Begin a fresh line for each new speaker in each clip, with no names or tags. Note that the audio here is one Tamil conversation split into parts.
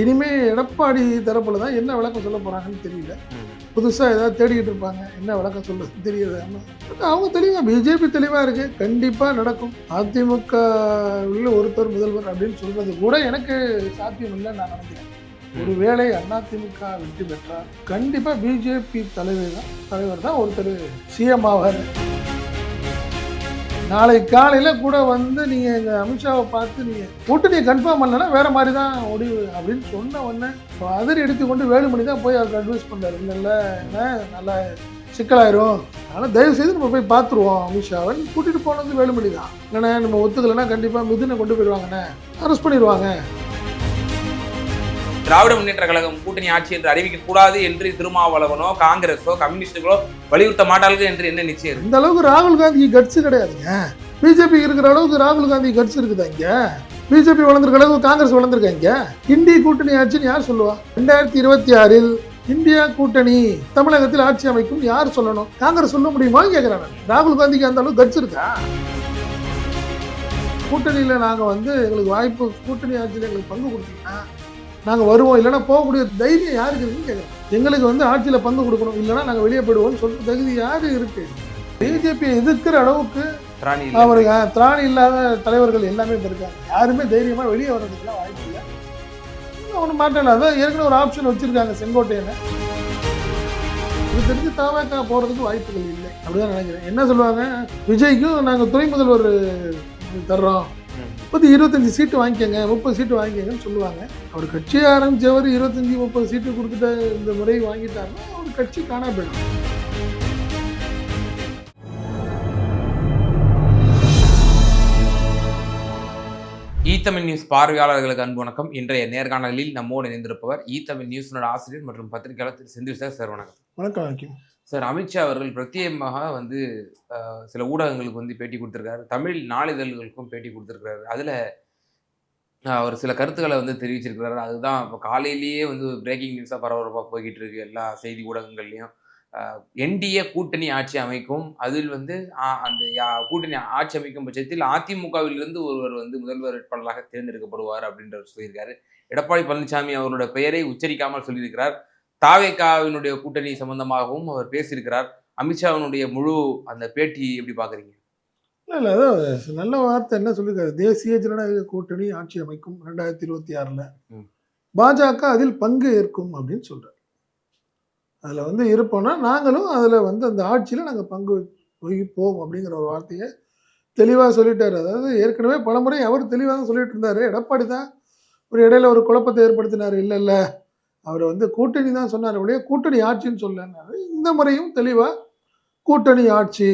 இனிமே எடப்பாடி தரப்புல தான் என்ன விளக்கம் சொல்ல போறாங்கன்னு தெரியல. புதுசாக ஏதாவது தேடிக்கிட்டு இருப்பாங்க. என்ன விளக்கம் சொல்றது தெரியுது அவங்க தெளிவாக பிஜேபி தெளிவாக இருக்கு. கண்டிப்பாக நடக்கும். அதிமுக உள்ள ஒருத்தர் முதல்வர் அப்படின்னு சொல்றது கூட எனக்கு சாத்தியம் இல்லை நான் நினைக்கிறேன். ஒருவேளை அதிமுக வெற்றி பெற்றால் கண்டிப்பாக பிஜேபி தலைவர் தான் தலைவர் தான் ஒருத்தர் சிஎம் ஆவார். நாளை காலையில் கூட வந்து நீங்கள் எங்கள் அமித்ஷாவை பார்த்து நீங்கள் கூட்டு நீங்கள் கன்ஃபார்ம் பண்ணலன்னா வேறு மாதிரி தான் முடிவு அப்படின்னு சொன்ன உடனே அதர் எடுத்துக்கொண்டு வேலுமணி தான் போய் அவருக்கு அட்வைஸ் பண்ணார் இல்லை இல்லை என்ன நல்லா சிக்கலாயிரும். அதனால் தயவு செய்து நம்ம போய் பார்த்துருவோம் அமித்ஷாவை. கூட்டிகிட்டு போனது வேலுமணி தான். என்னண்ணே நம்ம ஒத்துக்கலைன்னா கண்டிப்பாக மிதுனை கொண்டு போயிடுவாங்கண்ணே. அரெஸ்ட் பண்ணிடுவாங்க.
திராவிட முன்னேற்ற கழகம் கூட்டணி ஆட்சி என்று அறிவிக்க கூடாது என்று திருமாவளவனோ காங்கிரஸோ கம்யூனிஸ்டுகளோ வலியுறுத்த மாட்டார்கள் என்று என்ன நிச்சயம்?
இந்த அளவுக்கு ராகுல் காந்தி கட்சி கிடையாதுங்க. பிஜேபி இருக்கிற அளவுக்கு ராகுல் காந்தி கட்சி இருக்குதா இங்க? பிஜேபி வளர்ந்துருக்க அளவுக்கு காங்கிரஸ் வளர்ந்துருக்கா இங்க? இந்திய கூட்டணி ஆட்சின்னு யார் சொல்லுவா? ரெண்டாயிரத்தி இருபத்தி ஆறில் இந்தியா கூட்டணி தமிழகத்தில் ஆட்சி அமைக்கும் யார் சொல்லணும்? காங்கிரஸ் சொல்ல முடியுமா கேட்குறாங்க ராகுல் காந்திக்கு அந்த அளவுக்கு கட்சி இருக்கா? கூட்டணியில் நாங்கள் வந்து எங்களுக்கு வாய்ப்பு கூட்டணி ஆட்சியில் எங்களுக்கு பங்கு கொடுத்தீங்கன்னா நாங்கள் வருவோம். இல்லைன்னா போகக்கூடிய தைரியம் யாருக்கு இருக்குன்னு கேட்குறோம் எங்களுக்கு வந்து ஆட்சியில் பங்கு கொடுக்கணும். இல்லைன்னா நாங்கள் வெளியே போயிடுவோம்னு சொல்ற தகுதி யாரு இருக்கு? பிஜேபியை எதிர்க்கிற அளவுக்கு
இல்லை.
அவருக்கு திராணி இல்லாத தலைவர்கள் எல்லாமே இப்ப இருக்காங்க யாருமே தைரியமா வெளியே வர்றதுக்குலாம் வாய்ப்பு இல்லை. ஒன்றும் மாட்டல அதான் ஏற்கனவே ஒரு ஆப்ஷன் வச்சிருக்காங்க செங்கோட்டையில இது தெரிஞ்சு தாவாக்கா போறதுக்கு வாய்ப்புகள் இல்லை. அப்படிதான் நினைக்கிறேன். என்ன சொல்லுவாங்க? விஜய்க்கும் நாங்க துணை முதல்வர் தர்றோம். முப்பது இருபத்தஞ்சு சீட்டு வாங்கிக்கோங்க முப்பது சீட்டு வாங்கிக்கங்கன்னு சொல்லுவாங்க. அவர் கட்சி ஆரம்பிச்சவர் இருபத்தஞ்சி முப்பது சீட்டு கொடுத்துட்டு இந்த முறை வாங்கிட்டாருன்னா அவர் கட்சி காணா போயிடும்.
ஈத்தமிழ் நியூஸ் பார்வையாளர்களுக்கு அன்பு வணக்கம். இன்றைய நேர்காணலில் நம்மோடு இணைந்திருப்பவர் ஈத்தமிழ் நியூஸினோட ஆசிரியர் மற்றும் பத்திரிகையாளர் திரு செந்தில் சார். சார் வணக்கம்
வணக்கம்.
சார் அமித்ஷா அவர்கள் பிரத்யேகமாக வந்து சில ஊடகங்களுக்கு வந்து பேட்டி கொடுத்துருக்காரு. தமிழ் நாளிதழ்களுக்கும் பேட்டி கொடுத்துருக்காரு அதில் அவர் சில கருத்துக்களை வந்து தெரிவிச்சிருக்கிறாரு. அதுதான் இப்போ காலையிலேயே வந்து பிரேக்கிங் நியூஸாக பரபரப்பாக போய்கிட்டு இருக்கு எல்லா செய்தி ஊடகங்கள்லையும். என்டிஏ கூட்டணி ஆட்சி அமைக்கும். அதில் வந்து அந்த யா- கூட்டணி ஆட்சி அமைக்கும் பட்சத்தில் அதிமுகவிலிருந்து ஒருவர் வந்து முதல்வர் வேட்பாளராக தேர்ந்தெடுக்கப்படுவார் அப்படின்றவர் சொல்லியிருக்காரு. எடப்பாடி பழனிசாமி அவரோட பெயரை உச்சரிக்காமல் சொல்லியிருக்கிறார். தாவேகாவினுடைய கூட்டணி சம்பந்தமாகவும் அவர் பேசியிருக்கிறார். அமித்ஷாவினுடைய முழு அந்த பேட்டி எப்படி பாக்குறீங்க
இல்ல இல்ல அதான் நல்ல வார்த்தை என்ன சொல்லியிருக்காரு? தேசிய ஜனநாயக கூட்டணி ஆட்சி அமைக்கும் ரெண்டாயிரத்தி இருபத்தி ஆறுல. பாஜக அதில் பங்கு ஏற்கும் அப்படின்னு சொல்றாரு. அதுல வந்து இருப்போம்னா நாங்களும் அதுல வந்து அந்த ஆட்சியில நாங்க பங்கு வகிப்போம் அப்படிங்கிற ஒரு வார்த்தையை தெளிவா சொல்லிட்டாரு. அதாவது ஏற்கனவே பலமுறை அவர் தெளிவாக தான் சொல்லிட்டு இருந்தாரு. எடப்பாடி தான் ஒரு இடையில ஒரு குழப்பத்தை ஏற்படுத்தினாரு. இல்ல இல்ல. அவர் வந்து கூட்டணி தான் சொன்னார் ஒழிய கூட்டணி ஆட்சின்னு சொல்லனாரு இந்த முறையும் தெளிவாக கூட்டணி ஆட்சி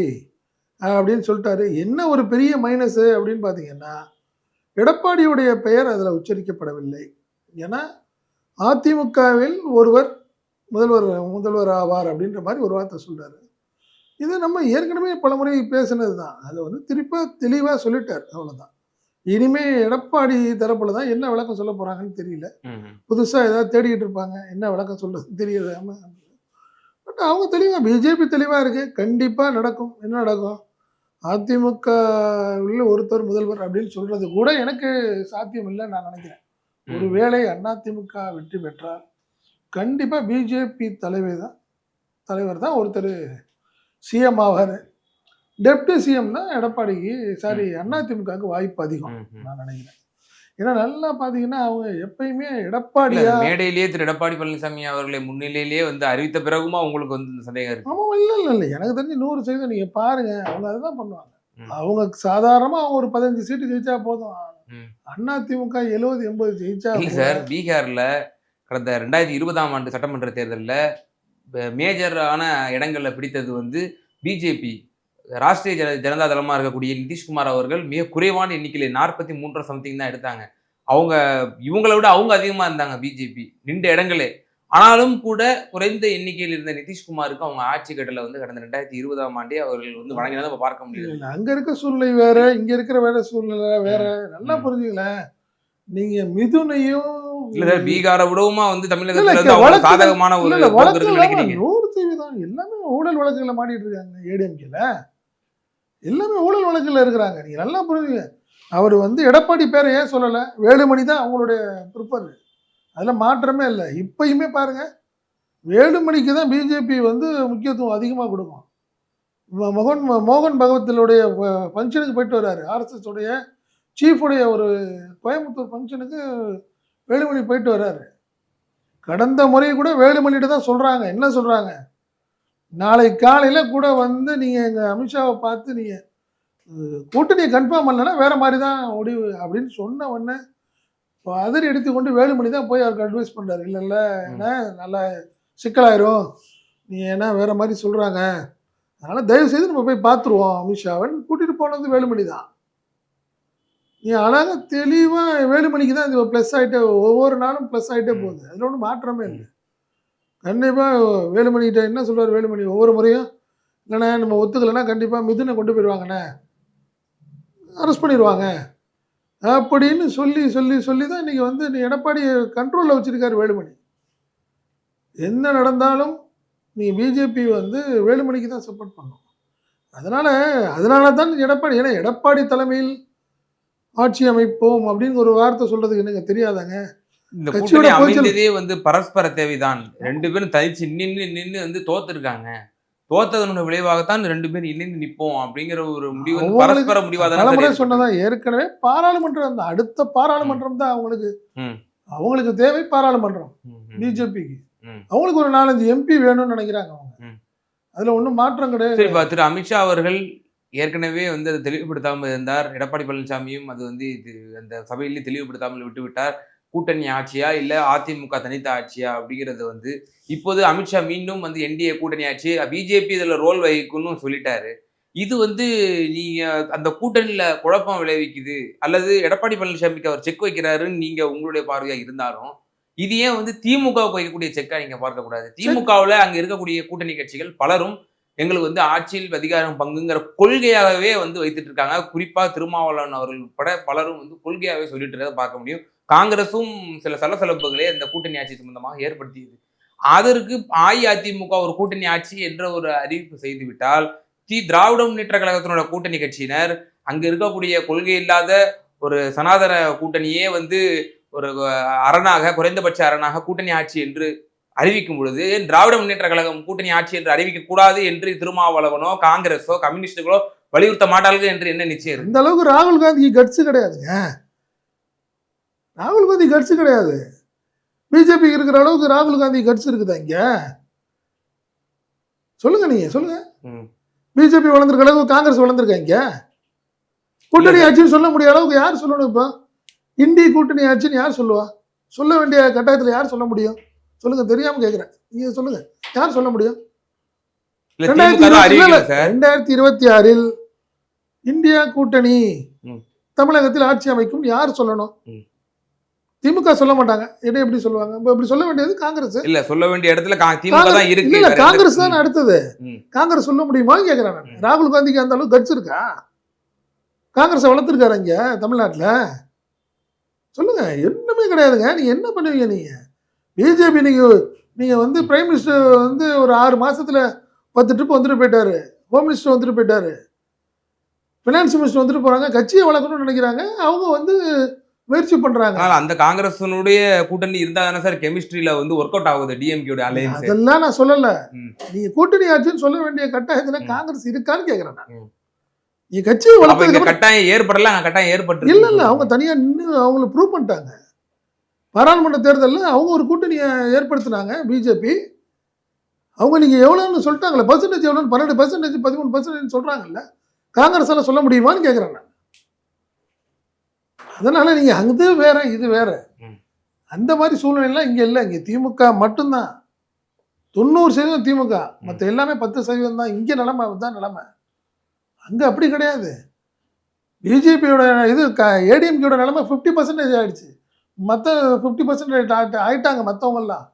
அப்படின்னு சொல்லிட்டாரு. என்ன ஒரு பெரிய மைனஸு அப்படின்னு பார்த்தீங்கன்னா எடப்பாடியுடைய பெயர் அதில் உச்சரிக்கப்படவில்லை. ஏன்னா அதிமுகவில் ஒருவர் முதல்வர் முதல்வர் ஆவார் அப்படின்ற மாதிரி ஒரு வார்த்தை சொல்கிறாரு இது நம்ம ஏற்கனவே பலமுறை பேசினது தான் அதை வந்து திருப்ப தெளிவாக சொல்லிட்டார். அவ்வளோதான் இனிமே எடப்பாடி தரப்புல தான் என்ன விளக்கம் சொல்ல போறாங்கன்னு தெரியல. புதுசாக ஏதாவது தேடிக்கிட்டு இருப்பாங்க. என்ன விளக்கம் சொல்றது தெரியாம பட் அவங்க தெளிவாக பிஜேபி தெளிவாக இருக்கு. கண்டிப்பாக நடக்கும். என்ன நடக்கும்? அதிமுக உள்ள ஒருத்தர் முதல்வர் அப்படின்னு சொல்றது கூட எனக்கு சாத்தியம் இல்லைன்னு நான் நினைக்கிறேன். ஒருவேளை அதிமுக வெற்றி பெற்றால் கண்டிப்பாக பிஜேபி தலைவர் தான் தலைவர் தான் ஒருத்தர் சிஎம் ஆவார். டெப்டி சிஎம்னா எடப்பாடிக்கு சாரி அதிமுகவுக்கு வாய்ப்பு அதிகம் நான் நினைக்கிறேன். ஏன்னா நல்லா பார்த்தீங்கன்னா அவங்க எப்பயுமே
இல்ல,
எடப்பாடியா
மேடையிலேயே திரு. எடப்பாடி பழனிசாமி அவர்களை முன்னிலையிலேயே வந்து அறிவித்த பிறகுமா உங்களுக்கு வந்து சந்தேகம் இருக்கு?
ஆமா இல்ல இல்ல இல்ல. எனக்கு தெரிஞ்சு நூறு சதவீதம் நீங்க பாருங்க. அவங்க அதுதான் பண்ணுவாங்க. அவங்க சாதாரணமா அவங்க ஒரு பதினஞ்சு சீட்டு ஜெயிச்சா போதும். அண்ணா திமுக எழுபது எண்பது ஜெயிச்சா
இல்ல. சார் பீகார்ல கடந்த ரெண்டாயிரத்தி இருபதாம் ஆண்டு சட்டமன்ற தேர்தலில் மேஜரான இடங்கள்ல பிடித்தது வந்து பிஜேபி. ராஷ்டிரிய ஜன ஜனதா தளமா இருக்கக்கூடிய நிதிஷ்குமார் அவர்கள் மிக குறைவான எண்ணிக்கையில நாற்பத்தி மூன்று சம்திங் தான் எடுத்தாங்க. அவங்க இவங்களை விட அவங்க அதிகமா இருந்தாங்க பிஜேபி நின்ற இடங்களே. ஆனாலும் கூட குறைந்த எண்ணிக்கையில் இருந்த நிதிஷ்குமாருக்கு அவங்க ஆட்சி கட்டளை வந்து கடந்த ரெண்டாயிரத்தி இருபதாம் ஆண்டே அவர்கள் வந்து வழங்கினதை நம்ம பார்க்க
இல்ல, அங்க இருக்க சூழ்நிலை வேற இங்க இருக்கிற வேற சூழ்நிலை வேற. நல்லா. புரிஞ்சுங்களேன் நீங்க மிதுனையும்
இல்ல பீகாரை விடவுமா வந்து தமிழகத்துல சாதகமான ஒரு
நூறு சதவீதம் எல்லாமே ஊழல் வழக்குகளை மாட்டிட்டு இருக்காங்க ஏடிஎம்கேல. எல்லாமே ஊழல் வழக்கில் இருக்கிறாங்க. நீங்கள் நல்லா புரியுங்க அவர் வந்து எடப்பாடி பேரை ஏன் சொல்லலை? வேலுமணி தான் அவங்களுடைய ப்ரிப்பர் அதில் மாற்றமே இல்லை. இப்பயுமே பாருங்கள் வேலுமணிக்கு தான் பிஜேபி வந்து முக்கியத்துவம் அதிகமாக கொடுக்கும். ம- மோகன் மோகன் பகவத்தினுடைய ஃபங்க்ஷனுக்கு போயிட்டு வர்றாரு. ஆர்எஸ்எஸ் உடைய சீஃபுடைய ஒரு கோயம்புத்தூர் ஃபங்க்ஷனுக்கு வேலுமணி போயிட்டு வர்றாரு. கடந்த முறை கூட வேலுமணிகிட்ட தான் சொல்கிறாங்க என்ன சொல்கிறாங்க நாளை காலையில் கூட வந்து நீங்கள் எங்கள் அமித்ஷாவை பார்த்து நீங்கள் கூட்டணியை கன்ஃபார்ம் பண்ணலன்னா வேற மாதிரி தான் முடிவு அப்படின்னு சொன்ன உடனே இப்போ அதிரி எடுத்துக்கொண்டு வேலுமணி தான் போய் அவருக்கு அட்வைஸ் பண்ணுறாரு இல்லை இல்லை என்ன நல்லா சிக்கலாயிரும். நீ என்ன வேற மாதிரி சொல்கிறாங்க அதனால் தயவு செய்து நம்ம போய் பார்த்துருவோம் அமித்ஷாவை. கூட்டிகிட்டு போனது வேலுமணி தான். நீ அழகாக தெளிவாக வேலுமணிக்கு தான் இது ப்ளஸ் ஆகிட்டே ஒவ்வொரு நாளும் ப்ளஸ் ஆகிட்டே போகுது. அதில் ஒன்றும் மாற்றமே இல்லை. கண்டிப்பாக வேலுமணிகிட்ட என்ன சொல்கிறார் வேலுமணி? ஒவ்வொரு முறையும் இல்லைண்ணே நம்ம ஒத்துக்கலைன்னா கண்டிப்பாக மிதுனை கொண்டு போயிடுவாங்கண்ணே. அரெஸ்ட் பண்ணிடுவாங்க. அப்படின்னு சொல்லி சொல்லி சொல்லி தான் இன்னைக்கு வந்து நீ எடப்பாடி கண்ட்ரோலில் வச்சிருக்காரு வேலுமணி. என்ன நடந்தாலும் நீ பிஜேபி வந்து வேலுமணிக்கு தான் சப்போர்ட் பண்ணும் அதனால் அதனால தான் எடப்பாடி ஏன்னா எடப்பாடி தலைமையில் ஆட்சி அமைப்போம் அப்படின்னு ஒரு வார்த்தை சொல்கிறதுக்கு எனக்கு தெரியாதாங்க.
இந்த கூட்டணி. அமைந்ததே வந்து பரஸ்பர தேவைதான். ரெண்டு பேரும் தனிச்சு நின்னு நின்னு வந்து தோத்துருக்காங்க. தோத்ததனோட விளைவாகத்தான் ரெண்டு பேரும் இணைந்து நிப்போம் அப்படிங்கிற ஒரு முடிவு வந்து பரஸ்பர முடிவா
பலமுறை
தானே
சொன்னதா ஏற்கனவே பாராளுமன்றம் அந்த அடுத்த பாராளுமன்றம் தான் அவங்களுக்கு. அவங்களுக்கு தேவை பாராளுமன்றம் பிஜேபிக்கு. அவங்களுக்கு ஒரு நாலஞ்சு எம்பி வேணும்னு நினைக்கிறாங்க அவங்க. அதுல ஒன்றும் மாற்றம் கிடையாது.
திரு அமித்ஷா அவர்கள் ஏற்கனவே வந்து அதை தெளிவுபடுத்தாமல் இருந்தார். எடப்பாடி பழனிசாமியும் அது வந்து இது அந்த சபையிலே தெளிவுபடுத்தாமல் விட்டு விட்டார் கூட்டணி ஆட்சியா இல்லை அதிமுக தனித்த ஆட்சியா அப்படிங்கிறது வந்து இப்போது அமித்ஷா மீண்டும் வந்து என்டிஏ கூட்டணி ஆட்சி பிஜேபி இதில் ரோல் வகிக்கும்னு சொல்லிட்டாரு. இது வந்து நீங்கள் அந்த கூட்டணியில் குழப்பம் விளைவிக்குது. அல்லது எடப்பாடி பழனிசாமிக்கு அவர் செக் வைக்கிறாருன்னு நீங்கள் உங்களுடைய பார்வையாக இருந்தாலும் இது ஏன் வந்து திமுகவுக்கு வைக்கக்கூடிய செக்கா நீங்கள் பார்க்கக்கூடாது திமுகவில் அங்கே இருக்கக்கூடிய கூட்டணி கட்சிகள் பலரும் எங்களுக்கு வந்து ஆட்சியில் அதிகாரம் பங்குங்கிற கொள்கையாகவே வந்து வைத்துட்டு இருக்காங்க. குறிப்பாக திருமாவளவன் அவர்கள் உட்பட பலரும் வந்து கொள்கையாகவே சொல்லிட்டு இருக்கிறத பார்க்க முடியும். காங்கிரஸும் சில சலசலப்புகளை அந்த கூட்டணி ஆட்சி சம்பந்தமாக ஏற்படுத்தியது. அதற்கு அஇஅதிமுக ஒரு கூட்டணி ஆட்சி என்ற ஒரு அறிவிப்பு செய்துவிட்டால் தி திராவிட முன்னேற்ற கழகத்தினோட கூட்டணி கட்சியினர் அங்கே இருக்கக்கூடிய கொள்கை இல்லாத ஒரு சனாதன கூட்டணியே வந்து ஒரு அரணாக குறைந்தபட்ச அரணாக கூட்டணி ஆட்சி என்று அறிவிக்கும் பொழுது திராவிட முன்னேற்ற கழகம் கூட்டணி ஆட்சி என்று அறிவிக்க கூடாது என்று திருமாவளவனோ காங்கிரஸோ கம்யூனிஸ்டுகளோ வலியுறுத்த மாட்டார்கள் என்று என்ன நிச்சயம்
இந்த அளவுக்கு ராகுல் காந்திக்கு கட்சி கிடையாதுங்க. ராகுல் காந்தி கட்ஸ் கிடையாது. பிஜேபி இருக்கிற அளவுக்கு ராகுல் காந்தி கட்ஸ் இருக்குதா இங்க? சொல்லுங்க நீங்க சொல்லுங்க. பிஜேபி வளர்ந்துருக்க அளவுக்கு காங்கிரஸ் வளர்ந்துருக்கா இங்க? கூட்டணி ஆட்சின்னு சொல்ல முடியாத அளவுக்கு யார் சொல்லணும் இப்போ? இந்திய கூட்டணி ஆட்சின்னு யார் சொல்லுவா? சொல்ல வேண்டிய கட்டாயத்துல யார் சொல்ல முடியும்? சொல்லுங்க தெரியாம கேக்குறேன். நீங்க சொல்லுங்க யார் சொல்ல முடியும்? ரெண்டாயிரத்தி இருபத்தி ஆறில் இந்தியா கூட்டணி. தமிழகத்தில் ஆட்சி அமைக்கும் யார் சொல்லணும். திமுக சொல்ல மாட்டாங்க. என்ன எப்படி சொல்லுவாங்க? இப்ப இப்படி சொல்ல வேண்டியது காங்கிரஸ்.
இல்ல சொல்ல வேண்டிய இடத்துல திமுக தான் இருக்கு.
இல்ல காங்கிரஸ் தான் அடுத்தது. காங்கிரஸ் சொல்ல முடியுமான்னு கேக்குறேன் நான். ராகுல் காந்திக்கு அந்த அளவுக்கு கட்ஸ் இருக்கா? காங்கிரஸ் வளர்த்துருக்காரு இங்க தமிழ்நாட்டுல. சொல்லுங்க என்னமே கிடையாதுங்க. நீங்க என்ன பண்ணுவீங்க நீங்க? பிஜேபி நீங்க நீங்க வந்து பிரைம் மினிஸ்டர் வந்து ஒரு ஆறு மாசத்துல பத்து ட்ரிப் வந்துட்டு போயிட்டாரு. ஹோம் மினிஸ்டர் வந்துட்டு போயிட்டாரு. ஃபினான்ஸ் மினிஸ்டர் வந்துட்டு போறாங்க. கட்சியை வளர்க்கணும்னு நினைக்கிறாங்க. அவங்க வந்து முயற்சி பண்றாங்க.
ஆனால் அந்த காங்கிரஸினுடைய கூட்டணி இருந்தா தானே சார்? கெமிஸ்ட்ரியில வந்து ஒர்க் அவுட் ஆகுது டிஎம்கேயோட அலையன்ஸ்
அதெல்லாம் நான் சொல்லல. நீங்க கூட்டணி ஆட்சின்னு சொல்ல வேண்டிய கட்டாயத்துல. காங்கிரஸ் இருக்கான்னு கேக்குறேன் நான். நீ
இங்க
வளர்த்ததுக்கு
கட்டாயம் ஏற்படல அங்க கட்டாயம் ஏற்பட்டு
இல்ல இல்ல அவங்க தனியா நின்று அவங்கள ப்ரூவ் பண்ணிட்டாங்க. பாராளுமன்ற தேர்தலில் அவங்க ஒரு கூட்டணியை ஏற்படுத்தினாங்க பிஜேபி அவங்க நீங்க எவ்வளோன்னு சொல்லிட்டாங்களே பர்சன்டேஜ் எவ்வளோன்னு பன்னெண்டு பர்சன்டேஜ் பதிமூணு பர்சன்டேஜ் சொல்றாங்கல்ல காங்கிரஸ் எல்லாம் சொல்ல முடியுமான்னு கேட்குறேன் அதனால நீங்க அது வேற இது வேற. அந்த மாதிரி சூழ்நிலைலாம் இங்க இல்லை. இங்க திமுக மட்டும்தான். தொண்ணூறு சதவீதம் திமுக. மற்ற எல்லாமே பத்து சதவீதம் தான். இங்க நிலைமை தான் நிலைமை. அங்க அப்படி கிடையாது. பிஜேபியோட இது ஏடிஎம்கேயோட நிலைமை ஃபிஃப்டி பர்சன்டேஜ் ஆயிடுச்சு. மற்ற ஃபிஃப்டி பர்சன்டேஜ் ஆயிட்டாங்க மற்றவங்கெல்லாம்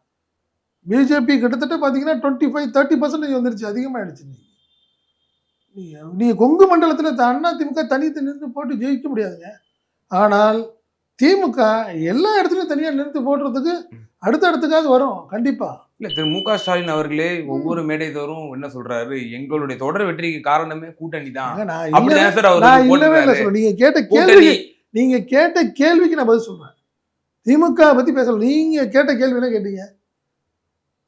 பிஜேபி கிட்டத்தட்ட பார்த்தீங்கன்னா டுவெண்ட்டி ஃபைவ் தேர்ட்டி பர்சன்டேஜ் வந்துருச்சு அதிகமாகிடுச்சு நீ நீங்கள் கொங்கு மண்டலத்தில் அண்ணா திமுக தனி நிறுத்து போட்டு ஜெயிக்க முடியாதுங்க. ஆனால் திமுக எல்லா இடத்துலையும் தனியாக நிறுத்தி போடுறதுக்கு அடுத்த இடத்துக்காவது வரும். கண்டிப்பாக
இல்ல திரு மு க ஸ்டாலின் அவர்களே ஒவ்வொரு மேடை தோறும் என்ன சொல்றாரு? எங்களுடைய தொடர் வெற்றிக்கு காரணமே கூட்டணி தான்.
நான் இல்லவே இல்லை. சொல்றேன். நீங்கள் கேட்ட கேள்வி நீங்கள் கேட்ட கேள்விக்கு நான் பதில் சொல்கிறேன் திமுக பத்தி பேசல. நீங்க கேட்ட கேள்வி என்ன கேட்டீங்க?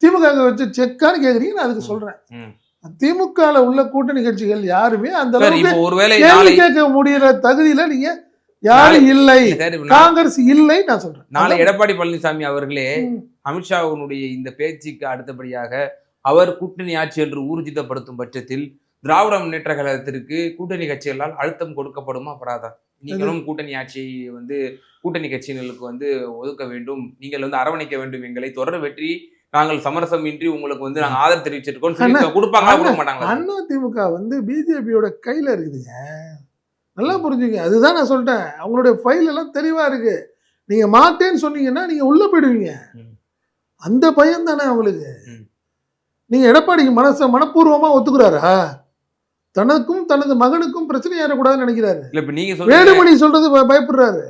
திமுக வச்சு செக்கான்னு கேக்குறீங்க நான் அதுக்கு சொல்றேன். திமுகல உள்ள கூட்டணி கட்சிகள் யாருமே அந்த அளவுக்கு
ஒருவேளை
கேள்வி கேட்க முடியற தகுதியில நீங்க யாரும் இல்லை? காங்கிரஸ் இல்லை நான் சொல்றேன்.
நாளை எடப்பாடி பழனிசாமி அவர்களே
ம்.
அமித்ஷாவினுடைய இந்த பேச்சுக்கு அடுத்தபடியாக அவர் கூட்டணி ஆட்சி என்று ஊர்ஜிதப்படுத்தும் பட்சத்தில் திராவிட முன்னேற்ற கழகத்திற்கு கூட்டணி கட்சிகளால் அழுத்தம் கொடுக்கப்படுமா? படாதா? நீங்களும் கூட்டணி ஆட்சியை வந்து கூட்டணி கட்சியினருக்கு வந்து ஒதுக்க வேண்டும். நீங்கள் வந்து அரவணைக்க வேண்டும் எங்களை. தொடர் வெற்றி நாங்கள் சமரசம் இன்றி உங்களுக்கு வந்து நாங்க ஆதரவு தெரிவிச்சிருக்கோம் கொடுப்பாங்களா? கொடுக்க
அண்ணா,
மாட்டாங்களா?
அண்ணா திமுக வந்து பிஜேபியோட கையில இருக்குதுங்க நல்லா புரிஞ்சுங்க. அதுதான் நான் சொல்லிட்டேன். அவங்களுடைய ஃபைல் எல்லாம் தெளிவா இருக்கு. நீங்க மாட்டேன்னு சொன்னீங்கன்னா நீங்க உள்ள போயிடுவீங்க. அந்த பயம் தானே அவங்களுக்கு.
ம்.
நீங்க எடப்பாடிக்கு மனச மனப்பூர்வமா ஒத்துக்குறாரா? தனக்கும் தனது மகனுக்கும் பிரச்சனை ஏறக்கூடாதுன்னு நினைக்கிறாரு.
இல்ல இப்ப நீங்க சொல்லுங்க.
வேலுமணி சொல்றது பயப்படுறாரு.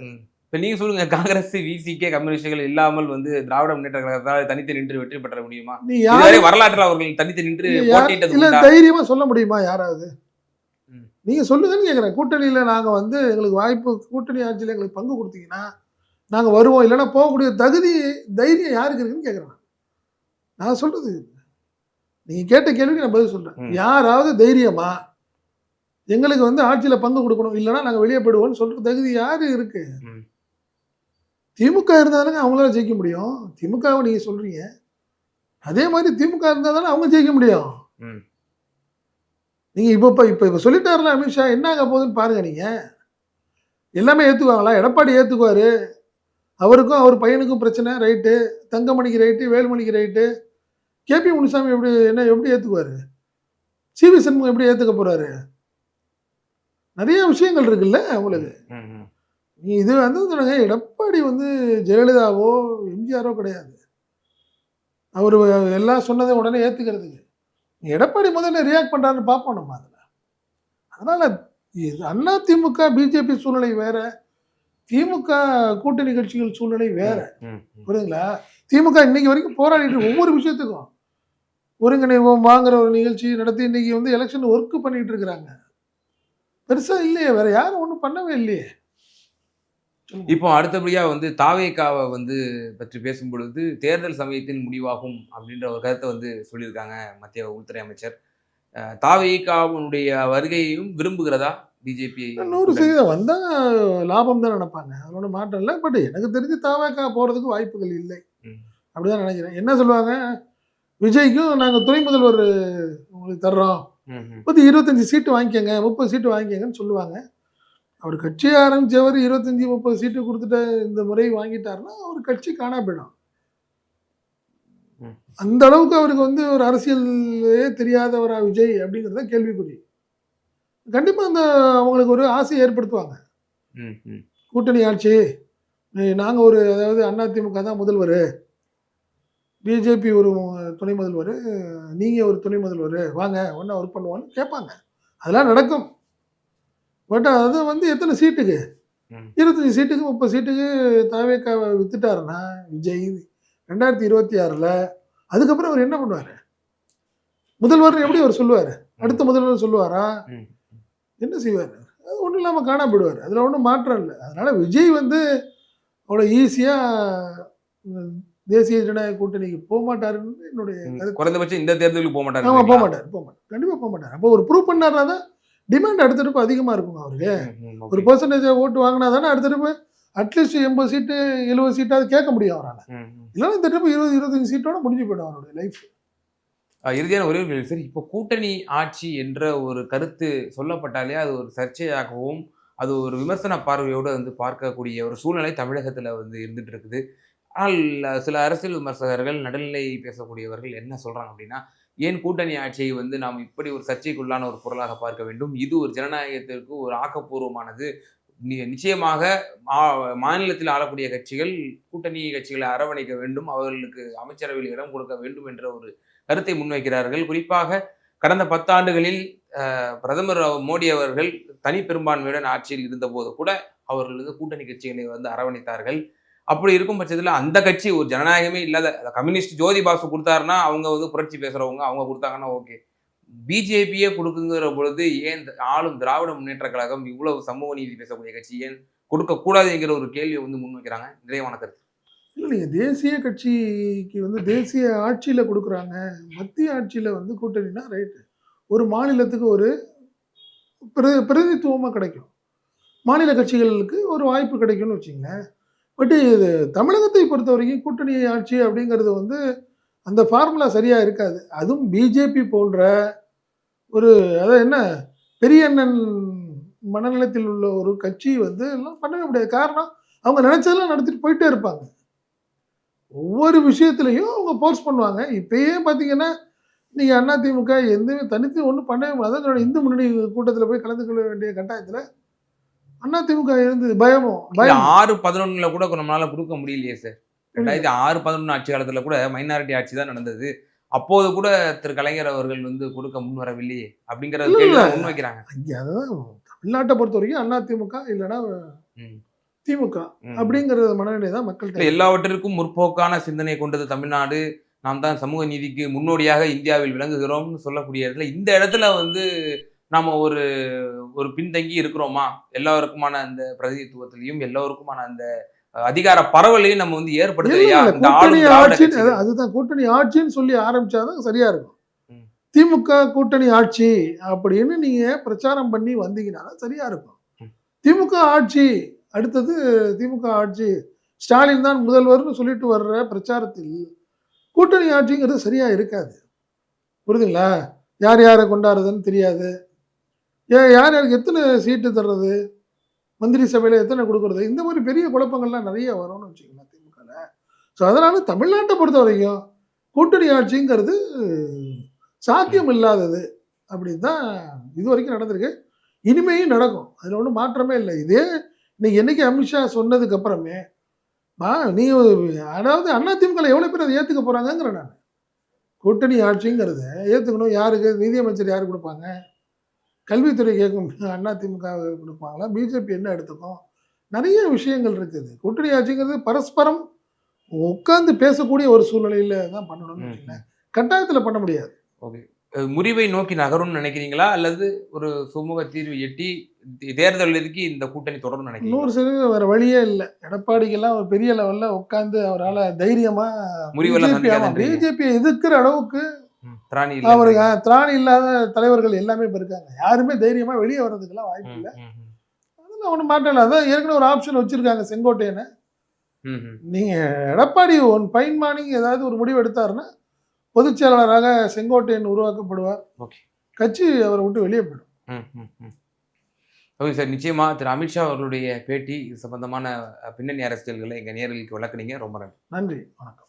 இப்ப நீங்க சொல்லுங்க காங்கிரஸ் விசிகே கம்யூனிஸ்டுகள் இல்லாமல் வந்து திராவிட முன்னேற்ற கழகத்தால் தனித்து நின்று வெற்றி பெற முடியுமா?
நீ யார்
வரலாற்றில் அவர்கள் தனித்து நின்று
இல்ல, யார்-
போட்டியிட்டது
இல்ல
உண்டா?
தைரியமா சொல்ல முடியுமா யாராவது?
ம்.
நீங்க சொல்லுங்கன்னு கேக்குறேன். கூட்டணியில நாங்க வந்து எங்களுக்கு வாய்ப்பு கூட்டணி ஆட்சியில எங்களுக்கு பங்கு கொடுத்தீங்கன்னா நாங்க வருவோம். இல்லைன்னா போகக்கூடிய தகுதி தைரியம் யாருக்கு இருக்குன்னு கேக்குறேன் நான். சொல்றது நீங்க கேட்ட கேள்விக்கு நான் பதில் சொல்றேன்.
ம்.
யாராவது தைரியமா எங்களுக்கு வந்து ஆட்சியில பங்கு கொடுக்கணும். இல்லைன்னா நாங்க வெளியே போயிடுவோம்னு சொல்ற தகுதி யாரு இருக்கு. திமுக இருந்தாதானங்க அவங்களால ஜெயிக்க முடியும். திமுகவை நீங்க சொல்றீங்க. அதே மாதிரி திமுக இருந்தா தானே அவங்க ஜெயிக்க முடியும்.
ம்.
நீங்க இப்போ இப்போ இப்போ இப்போ சொல்லிட்டாருல அமித்ஷா என்ன ஆக போகுதுன்னு பாருங்க நீங்க. எல்லாமே ஏத்துக்குவாங்களா? எடப்பாடி ஏத்துக்குவாரு. அவருக்கும் அவர் பையனுக்கும் பிரச்சனை ரைட்டு தங்கமணிக்கு ரைட்டு வேலுமணிக்கு ரைட்டு கேபி முனுசாமி எப்படி என்ன எப்படி ஏத்துக்குவாரு? சிவி சண்முகம் எப்படி ஏத்துக்க போறாரு? நிறைய விஷயங்கள் இருக்குல்ல
ம்.
நீ இது வந்து சொல்லுங்க எடப்பாடி வந்து ஜெயலலிதாவோ எம்ஜிஆரோ கிடையாது. அவர் எல்லாம் சொன்னதை உடனே ஏத்துக்கிறதுக்கு. நீ எடப்பாடி முதல்ல ரியாக்ட் பண்றாருன்னு பார்ப்போம் நம்ம அதில். அதனால இது அண்ணா திமுக பிஜேபி சூழ்நிலை வேற. திமுக கூட்டணி கட்சிகள் சூழ்நிலை வேற. புரியுதுங்களா? திமுக இன்னைக்கு வரைக்கும் போராடிட்டு ஒவ்வொரு விஷயத்துக்கும். ஒருங்கிணைவோம் வாங்குற ஒரு நிகழ்ச்சி நடத்தி இன்னைக்கு வந்து எலெக்ஷன் ஒர்க் பண்ணிட்டு இருக்கிறாங்க. பெருசா இல்லையே வேற யாரும் ஒன்றும் பண்ணவே இல்லையே.
இப்போ அடுத்தபடியா வந்து தாவேக்காவை வந்து பற்றி பேசும் பொழுது தேர்தல் சமயத்தில் முடிவாகும் அப்படின்ற ஒரு கருத்தை வந்து சொல்லியிருக்காங்க மத்திய உள்துறை அமைச்சர். அஹ், தாவேகாவுடைய வருகையையும் விரும்புகிறதா பிஜேபி?
நூறு சதவீதம் வந்தா லாபம் தான் நினைப்பாங்க. ஒன்றும் மாற்றம் இல்லை. பட் எனக்கு தெரிஞ்சு தாவேக்கா போறதுக்கு வாய்ப்புகள் இல்லை. அப்படிதான் நினைக்கிறேன். என்ன சொல்லுவாங்க? விஜய்க்கும் நாங்கள் துணை முதல்வர் உங்களுக்கு தர்றோம். முப்பத்தி இருபத்தஞ்சி சீட்டு வாங்கிக்கங்க முப்பது சீட்டு வாங்கிக்கங்கன்னு சொல்லுவாங்க. அவர் கட்சி ஆரம்பிச்சவர் இருபத்தஞ்சி முப்பது சீட்டு கொடுத்துட்டு இந்த முறை வாங்கிட்டாருன்னா அவர் கட்சி காணா போயிடும். அந்த அளவுக்கு அவருக்கு வந்து ஒரு அரசியலே தெரியாதவரா விஜய் அப்படிங்கிறத கேள்விக்குறி. கண்டிப்பா அந்த அவங்களுக்கு ஒரு ஆசையை ஏற்படுத்துவாங்க. கூட்டணி ஆட்சி நாங்க ஒரு அதாவது அதிமுக தான் முதல்வர். பிஜேபி ஒரு துணை முதல்வர் நீங்க ஒரு துணை முதல்வர் வாங்க ஒன்றா ஒர்க் பண்ணுவோன்னு கேட்பாங்க. அதெல்லாம் நடக்கும். பட் அது வந்து எத்தனை சீட்டுக்கு. இருபத்தஞ்சி சீட்டுக்கு முப்பது சீட்டுக்கு தாவேக்காவை வித்துட்டாருன்னா விஜய் ரெண்டாயிரத்தி இருபத்தி ஆறில் அதுக்கப்புறம் அவர் என்ன பண்ணுவார்? முதல்வர் எப்படி அவர் சொல்லுவார்? அடுத்த முதல்வர் சொல்லுவாரா. என்ன செய்வார்? அது ஒன்றும் இல்லாமல் காணாம போயிடுவார். அதில் ஒன்றும் மாற்றம் இல்லை. அதனால விஜய் வந்து அவ்வளோ ஈஸியாக தேசிய ஜனநாயக கூட்டணிக்கு போக மாட்டாருன்னு என்னுடைய
குறைந்தபட்சம் இந்த தேர்தலுக்கு போக
ஆமா போக
மாட்டாங்க
மாட்டார் போக மாட்டார் கண்டிப்பாக போக மாட்டார் அப்போ ஒரு ப்ரூவ் பண்ணாருனா தான் டிமாண்ட் அடுத்த ட்ரிப் அதிகமாக இருக்குங்க அவருக்கு? ஒரு பர்சன்டேஜ் ஓட்டு வாங்கினா தானே அடுத்த ட்ரிப்பு அட்லீஸ்ட் எண்பது சீட்டு எழுபது சீட்டாவது கேட்க முடியும் அவரால். இல்லைன்னா இந்த ட்ரிப் இருபது இருபத்தஞ்சு சீட்டோட முடிஞ்சு போயிடும் அவருடைய லைஃப்
இறுதியான ஒரே கேள்வி. சார் இப்போ கூட்டணி ஆட்சி என்ற ஒரு கருத்து சொல்லப்பட்டாலே அது ஒரு சர்ச்சையாகவும் அது ஒரு விமர்சன பார்வையோடு வந்து பார்க்கக்கூடிய ஒரு சூழ்நிலை தமிழகத்துல வந்து இருந்துட்டு இருக்குது. ஆனால் சில அரசியல் விமர்சகர்கள் நடுநிலை பேசக்கூடியவர்கள் என்ன சொல்கிறாங்க அப்படின்னா ஏன் கூட்டணி ஆட்சியை வந்து நாம் இப்படி ஒரு சர்ச்சைக்குள்ளான ஒரு பொருளாக பார்க்க வேண்டும்? இது ஒரு ஜனநாயகத்திற்கு ஒரு ஆக்கப்பூர்வமானது. நி- நிச்சயமாக மா- மாநிலத்தில் ஆளக்கூடிய கட்சிகள் கூட்டணி கட்சிகளை அரவணைக்க வேண்டும். அவர்களுக்கு அமைச்சரவையில் இடம் கொடுக்க வேண்டும் என்ற ஒரு கருத்தை முன்வைக்கிறார்கள். குறிப்பாக கடந்த பத்தாண்டுகளில் பிரதமர் மோடி அவர்கள் தனி பெரும்பான்மையுடன் ஆட்சியில் இருந்தபோது கூட அவர்கள் வந்து கூட்டணி கட்சிகளை வந்து அரவணைத்தார்கள். அப்படி இருக்கும் பட்சத்தில் அந்த கட்சி ஒரு ஜனநாயகமே இல்லாத கம்யூனிஸ்ட் ஜோதி பாசு கொடுத்தாருன்னா அவங்க வந்து புரட்சி பேசுறவங்க அவங்க கொடுத்தாங்கன்னா ஓகே. பிஜேபியே கொடுக்குங்கிற பொழுது ஏன் ஆளும் திராவிட முன்னேற்ற கழகம் இவ்வளவு சமூக நீதி பேசக்கூடிய கட்சி ஏன் கொடுக்க கூடாதுங்கிற ஒரு கேள்வியை வந்து முன்வைக்கிறாங்க நிறைவான கருத்து
இல்லை நீங்கள் தேசிய கட்சிக்கு வந்து தேசிய ஆட்சியில் கொடுக்குறாங்க. மத்திய ஆட்சியில் வந்து கூட்டணினா ரைட்டு. ஒரு மாநிலத்துக்கு ஒரு பிர பிரதித்துவமாக கிடைக்கும். மாநில கட்சிகளுக்கு ஒரு வாய்ப்பு கிடைக்கும்னு வச்சிங்களேன். பட் இது தமிழகத்தை பொறுத்த வரைக்கும் கூட்டணி ஆட்சி அப்படிங்கிறது வந்து அந்த ஃபார்முலா சரியாக இருக்காது. அதுவும் பிஜேபி போன்ற ஒரு அதாவது என்ன பெரிய அண்ணன் மனநிலத்தில் உள்ள ஒரு கட்சி வந்து எல்லாம் பண்ணவே முடியாது. காரணம் அவங்க நினச்சதெல்லாம் நடத்திட்டு போயிட்டே இருப்பாங்க. ஒவ்வொரு விஷயத்துலையும் அவங்க போர்ஸ் பண்ணுவாங்க. இப்பயே பார்த்தீங்கன்னா நீங்கள் அதிமுக எந்த தனித்து ஒன்றும் பண்ணவே முடியாது. இந்து முன்னணி கூட்டத்தில் போய் கலந்து கொள்ள வேண்டிய கட்டாயத்தில் அதிமுக இருந்தது பயமும்
இல்ல,
பயம்.
ஆறு பதினொன்னுல கூட நம்மளால கொடுக்க முடியலையே சார். ரெண்டாயிரத்தி ஆறு பதினொன்று ஆட்சி காலத்துல கூட மைனாரிட்டி ஆட்சி தான் நடந்தது. அப்போது கூட திரு கலைஞர் அவர்கள் வந்து கொடுக்க முன் வரவில்லையே அப்படிங்கிற
இல்ல,
கேள்வி
இல்ல.
முன் வைக்கிறாங்க.
தமிழ்நாட்டை பொறுத்த வரைக்கும் அதிமுக இல்லைன்னா
ம்.
திமுக
ம்.
அப்படிங்கிற மனநிலை தான் மக்கள்கிட்ட
எல்லாவற்றிற்கும் முற்போக்கான சிந்தனை கொண்டது தமிழ்நாடு. நாம் தான் சமூக நீதிக்கு முன்னோடியாக இந்தியாவில் விளங்குகிறோம்னு சொல்லக்கூடிய இடத்துல இந்த இடத்துல வந்து நாம ஒரு ஒரு பின்தங்கி இருக்கிறோமா? எல்லாருக்குமான அந்த பிரதிநிதித்துவத்திலையும் எல்லோருக்குமான அந்த அதிகார பரவலையும் நம்ம வந்து ஏற்படுத்தலையா?
அதுதான் கூட்டணி ஆட்சின்னு சொல்லி ஆரம்பிச்சாதான் சரியா இருக்கும். திமுக கூட்டணி ஆட்சி அப்படின்னு நீங்க பிரச்சாரம் பண்ணி வந்தீங்கன்னா சரியா இருக்கும். திமுக ஆட்சி அடுத்தது திமுக ஆட்சி ஸ்டாலின் தான் முதல்வர்னு சொல்லிட்டு வர்ற பிரச்சாரத்தில் கூட்டணி ஆட்சிங்கிறது சரியா இருக்காது. புரியுதுங்களா யார் யாரை கொண்டாடுறதுன்னு தெரியாது. ஏன் யார் யாருக்கு எத்தனை சீட்டு தர்றது? மந்திரி சபையில் எத்தனை கொடுக்கறது? இந்த மாதிரி பெரிய குழப்பங்கள்லாம் நிறைய வரும்னு வச்சுக்கலாம் திமுகவில் ஸோ அதனால் தமிழ்நாட்டை பொறுத்த வரைக்கும் கூட்டணி ஆட்சிங்கிறது சாத்தியம் இல்லாதது அப்படின்னு தான் இது வரைக்கும் நடந்திருக்கு. இனிமேயும் நடக்கும். அதில் ஒன்றும் மாற்றமே இல்லை. இதே இன்னைக்கு என்னைக்கு அமித்ஷா சொன்னதுக்கு அப்புறமே மா நீ அதாவது அண்ணா அதிமுக எவ்வளோ பேர் அதை ஏற்றுக்க போகிறாங்கங்கிறேன் நான். கூட்டணி ஆட்சிங்கிறத ஏற்றுக்கணும் யாருக்கு? நிதியமைச்சர் யார் கொடுப்பாங்க? கல்வித்துறை கேட்கும் அதிமுக கொடுப்பாங்களா? பிஜேபி என்ன எடுத்துக்கும்? நிறைய விஷயங்கள் இருக்குது. கூட்டணி ஆட்சிங்கிறது பரஸ்பரம் உட்கார்ந்து பேசக்கூடிய ஒரு சூழ்நிலையில தான் பண்ணணும்னு
ம்,
வச்சுக்கோங்களேன். கட்டாயத்தில் பண்ண முடியாது.
அஹ், முறிவை நோக்கி நகரும்னு நினைக்கிறீங்களா? அல்லது ஒரு சுமூக தீர்வு எட்டி தேர்தல் எதுக்கு இந்த கூட்டணி தொடரும் நினைக்கிறீங்களா?
நூறு சதவீதம் வேற வழியே இல்லை. எடப்பாடிக்கெல்லாம் ஒரு பெரிய லெவல்ல உட்காந்து அவரால் தைரியமா
முறிவெல்லாம் சந்திக்காதுன்றீங்க.
பிஜேபி எதிர்க்கிற அளவுக்கு
திராணி இல்லை
அவருக்கு திராணி இல்லாத தலைவர்கள் எல்லாமே இப்ப இருக்காங்க. யாருமே தைரியமா வெளியே வர்றதுக்கெல்லாம் வாய்ப்பு இல்லை அதெல்லாம் ஒன்றும் மாட்டல அதான் ஏற்கனவே ஒரு ஆப்ஷன் வச்சிருக்காங்க செங்கோட்டையனை
ம், ம்.
நீங்க எடப்பாடி ஒன் பைன் மார்னிங் ஏதாவது ஒரு முடிவு எடுத்தாருன்னா பொதுச் செயலாளராக செங்கோட்டையன் உருவாக்கப்படுவார். கட்சி அவரை விட்டு வெளியே போயிடும்.
ஓகே சார் நிச்சயமா திரு அமித்ஷா அவர்களுடைய பேட்டி இது சம்பந்தமான பின்னணி அரசியல்களை எங்க நேர்களுக்கு விளக்குனீங்க. ரொம்ப நன்றி.
நன்றி. வணக்கம்.